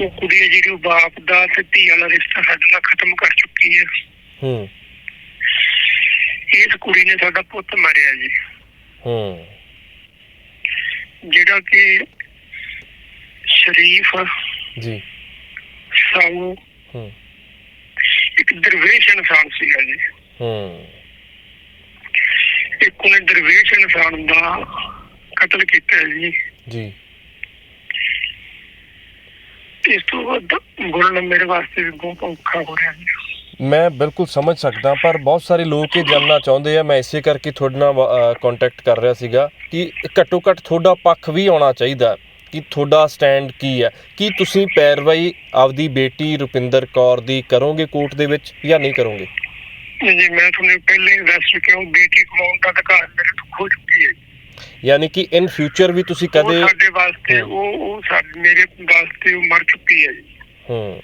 ਉਹ ਕੁੜੀ ਹੈ ਜਿਹੜੀ ਉਹ ਬਾਪ ਦਾ ਤੇ ਧੀ ਵਾਲਾ ਰਿਸ਼ਤਾ ਸਾਡੇ ਨਾਲ ਖਤਮ ਕਰ ਚੁੱਕੀ ਹੈ। ਹੂੰ। ਇਸ ਕੁੜੀ ਨੇ ਸਾਡਾ ਪੁੱਤ ਮਾਰਿਆ ਜੀ। ਹੂੰ। ਜਿਹੜਾ ਕਿ ਸ਼ਰੀਫ ਜੀ। ਸਾਊ ਹੂੰ। ਇੱਕ ਦਰਵੇਸ਼ ਇਨਸਾਨ ਸੀਗਾ ਜੀ। ਹੂੰ। ਇੱਕ ਉਹਨੇ ਦਰਵੇਸ਼ ਇਨਸਾਨ ਦਾ ਕਤਲ ਕੀਤਾ ਜੀ। ਜੀ। ਇਸ ਤੋਂ ਬਾਅਦ ਬੋਲਣਾ ਮੇਰੇ ਵਾਸਤੇ ਵੀ ਬਹੁਤ ਔਖਾ ਹੋ ਰਿਹਾ ਜੀ। ਮੈਂ ਬਿਲਕੁਲ ਸਮਝ ਸਕਦਾ ਪਰ ਬਹੁਤ ਸਾਰੇ ਲੋਕ ਇਹ ਜਾਣਨਾ ਚਾਹੁੰਦੇ ਆ ਮੈਂ ਇਸੇ ਕਰਕੇ ਤੁਹਾਡੇ ਨਾਲ ਕੰਟੈਕਟ ਕਰ ਰਿਹਾ ਸੀਗਾ ਕਿ ਘੱਟੋ ਘੱਟ ਤੁਹਾਡਾ ਪੱਖ ਵੀ ਆਉਣਾ ਚਾਹੀਦਾ ਕਿ ਤੁਹਾਡਾ ਸਟੈਂਡ ਕੀ ਹੈ। ਕੀ ਤੁਸੀਂ ਪੈਰਵਾਈ ਆਪਦੀ ਬੇਟੀ ਰੁਪਿੰਦਰ ਕੌਰ ਦੀ ਕਰੋਗੇ ਕੋਰਟ ਦੇ ਵਿੱਚ ਜਾਂ ਨਹੀਂ ਕਰੋਗੇ? ਜੀ ਮੈਂ ਤੁਹਾਨੂੰ ਪਹਿਲੇ ਹੀ ਦੱਸ ਚੁੱਕਿਆ ਹਾਂ ਬੇਟੀ ਕਮਾਉਣ ਦਾ ਅਧਿਕਾਰ ਮੇਰੇ ਤੋਂ ਖੋ ਚੁੱਕੀ ਹੈ ਯਾਨੀ ਕਿ ਇਨ ਫਿਊਚਰ ਵੀ ਤੁਸੀਂ ਉਹ ਕਦੇ ਸਾਡੇ ਵਾਸਤੇ। ਉਹ ਉਹ ਸਾਡੇ ਮੇਰੇ ਵਾਸਤੇ ਉਹ ਮਰ ਚੁੱਕੀ ਹੈ ਜੀ ਹੂੰ